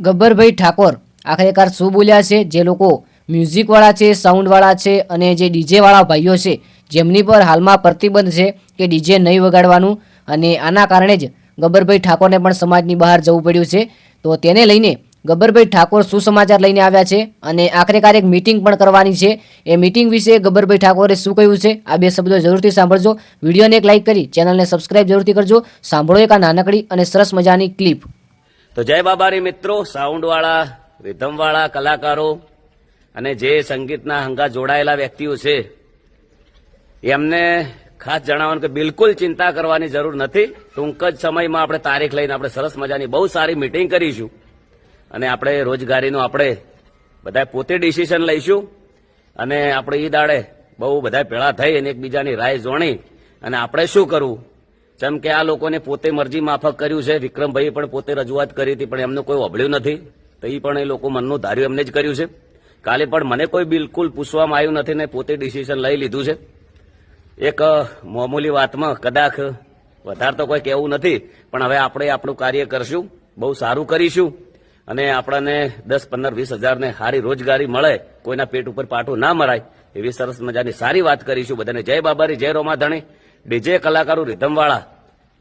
ગબ્બરભાઈ ઠાકોર આખરેકાર શું બોલ્યા છે? જે લોકો મ્યુઝિકવાળા છે સાઉન્ડવાળા છે અને જે ડીજેવાળા ભાઈઓ છે, જેમની પર હાલમાં પ્રતિબંધ છે કે ડીજે નહીં વગાડવાનું અને આના કારણે જ ગબ્બરભાઈ ઠાકોરને પણ સમાજની બહાર જવું પડ્યું છે. તો તેને લઈને ગબ્બરભાઈ ઠાકોર શું લઈને આવ્યા છે અને આખરેકાર એક મિટિંગ પણ કરવાની છે. એ મિટિંગ વિશે ગબ્બરભાઈ ઠાકોરે શું કહ્યું છે? આ બે શબ્દો જરૂરથી સાંભળજો. વિડીયોને એક લાઇક કરી, ચેનલને સબસ્ક્રાઇબ જરૂરથી કરજો. સાંભળો એક આ નાનકડી અને સરસ મજાની ક્લિપ તો જય બાબારી મિત્રો, સાઉન્ડવાળા, રિધમવાળા કલાકારો અને જે સંગીતના હંગા જોડાયેલા વ્યક્તિઓ છે, એમને ખાસ જણાવવાનું કે બિલકુલ ચિંતા કરવાની જરૂર નથી. ટૂંક જ સમયમાં આપણે તારીખ લઈને આપણે સરસ મજાની બહુ સારી મિટિંગ કરીશું. અને આપણે રોજગારીનું આપણે બધા પોતે ડિસિઝન લઈશું. અને આપણે એ દાડે બહુ બધા ભેળા થઈ અને એકબીજાની રાય જોણી. અને આપણે શું કરવું? જેમ કે આ લોકોને પોતે મરજી માફક કર્યું છે. વિક્રમભાઈ પણ પોતે રજૂઆત કરી હતી, પણ એમનું કોઈ વબળ્યું નથી. તો એ પણ એ લોકો મનનું ધાર્યું એમને જ કર્યું છે. કાલે પણ મને કોઈ બિલકુલ પૂછવામાં આવ્યું નથી ને પોતે ડિસિઝન લઈ લીધું છે. એક મામૂલી વાતમાં કદાચ વધારે તો કોઈ કહેવું નથી, પણ હવે આપણે આપણું કાર્ય કરશું, બહુ સારું કરીશું, અને આપણને દસ, પંદર, વીસ હજારને સારી રોજગારી મળે, કોઈના પેટ ઉપર પાટું ના મરાય, એવી સરસ મજાની સારી વાત કરીશું. બધાને જય બાબારી, જય રોમાધણી ડીજે કલાકારો રિધમવાળા.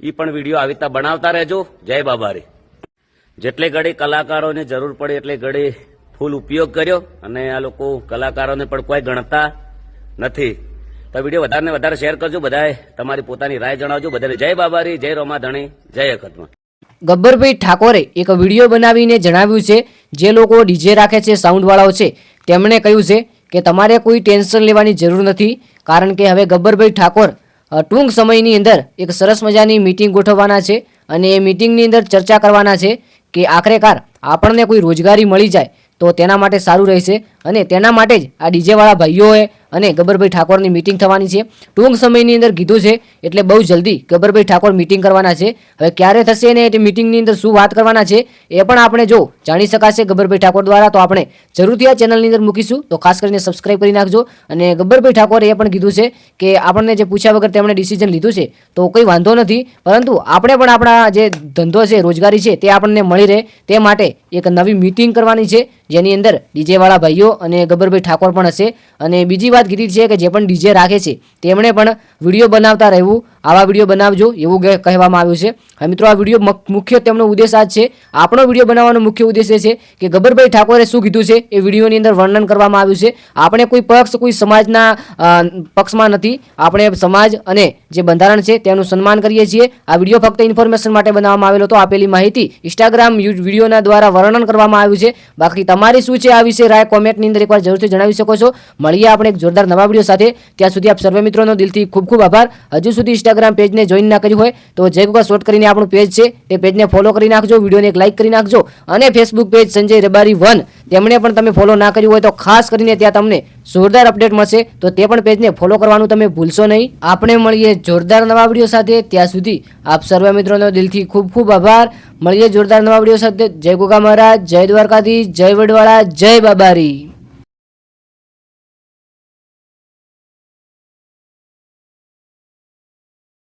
એ પણ વીડિયો આવી રીતના બનાવતા રહેજો. જય બાબારી. જેટલે ઘડી કલાકારોની જરૂર પડે એટલે ઘડી ફૂલ ઉપયોગ કર્યો અને આ લોકો કલાકારોને પણ કોઈ ગણતા નથી. તો વીડિયો વધારે વધારે શેર કરજો. બધાએ તમારી પોતાની રાય જણાવજો. બધાને જય બાબારી, જય રોમાધણી, જય અકસ્માત. ગબ્બરભાઈ ઠાકોરે એક વીડિયો બનાવીને જણાવ્યું છે, જે લોકો ડીજે રાખે છે, સાઉન્ડવાળાઓ છે. તેમણે કહ્યું છે કે તમારે કોઈ ટેન્શન લેવાની જરૂર નથી, કારણ કે હવે ગબ્બરભાઈ ઠાકોર ટૂંક સમયની અંદર એક સરસ મજાની મિટિંગ ગોઠવવાના છે અને એ મિટિંગની અંદર ચર્ચા કરવાના છે કે આખરેકાર આપણને કોઈ રોજગારી મળી જાય તો તેના માટે સારું રહેશે. અને તેના માટે જ આ ડીજેવાળા ભાઈઓએ અને ગબ્બરભાઈ ઠાકોરની મિટિંગ થવાની છે. ટૂંક સમયની અંદર કીધું છે, એટલે બહુ જલ્દી ગબ્બરભાઈ ઠાકોર મિટિંગ કરવાના છે. હવે ક્યારે થશે ને તે મિટિંગની અંદર શું વાત કરવાના છે, એ પણ આપણે જો જાણી શકાશે ગબ્બરભાઈ ઠાકોર દ્વારા. તો આપણે જરૂરથી આ ચેનલની અંદર મૂકીશું. તો ખાસ કરીને સબસ્ક્રાઈબ કરી નાખજો. અને ગબ્બરભાઈ ઠાકોરે એ પણ કીધું છે કે આપણને જે પૂછ્યા વગર તેમણે ડિસિઝન લીધું છે, તો કંઈ વાંધો નથી. પરંતુ આપણે પણ આપણા જે ધંધો છે, રોજગારી છે, તે આપણને મળી રહે. તે માટે એક નવી મિટિંગ કરવાની છે, જેની અંદર ડીજેવાળા ભાઈઓ અને ગબ્બરભાઈ ઠાકોર પણ હશે. અને બીજી વાત કીધી છે કે જે પણ ડીજે રાખે છે, તેમણે પણ વીડિયો બનાવતા રહેવું આવા વીડિયો બનાવજો એવું કહેવામાં આવ્યું છે. હવે મિત્રો, આ વીડિયો મુખ્ય તેમનો ઉદ્દેશ આ છે. આપણો વીડિયો બનાવવાનો મુખ્ય ઉદ્દેશ છે કે ગબ્બરભાઈ ઠાકોરે શું કીધું છે એ વિડીયોની અંદર વર્ણન કરવામાં આવ્યું છે. આપણે કોઈ પક્ષ, કોઈ સમાજના પક્ષમાં નથી. આપણે સમાજ અને જે બંધારણ છે તેનું સન્માન કરીએ છીએ. આ વીડિયો ફક્ત ઇન્ફોર્મેશન માટે બનાવવામાં આવેલો તો આપેલી માહિતી ઇન્સ્ટાગ્રામ વિડીયોના દ્વારા વર્ણન કરવામાં આવ્યું છે. બાકી તમારી શું છે આ વિશે રાય કોમેન્ટની અંદર એકવાર જરૂરથી જણાવી શકો છો. મળીએ આપણે એક જોરદાર નવા વીડિયો સાથે. ત્યાં સુધી આપ સર્વે મિત્રોનો દિલથી ખૂબ ખૂબ આભાર. હજુ સુધી ઇન્સ્ટાગ્રામ પેજને જોઈન ના કર્યું હોય તો જય ગુગા શોર્ટ કરીને આપણું પેજ છે તે પેજને ફોલો કરી નાખજો, વિડીયોને એક લાઇક કરી નાખજો અને Facebook page Sanjay Rabari one. તેમણે પણ તમે ફોલો ના કર્યું હોય તો ખાસ કરીને ત્યાં તમને જોરદાર અપડેટ મળશે. તો તે પણ પેજને ફોલો કરવાનું તમે ભૂલશો નહીં. આપણે મળીએ જોરદાર નવા વીડિયો સાથે. ત્યાં સુધી આપ સર્વે મિત્રોનો દિલથી ખૂબ ખૂબ આભાર. મળીએ જોરદાર નવા વીડિયો સાથે. જય ગોગા મહારાજ, જય દ્વારકાધીશ, જય વડવાળા, જય બાબારી.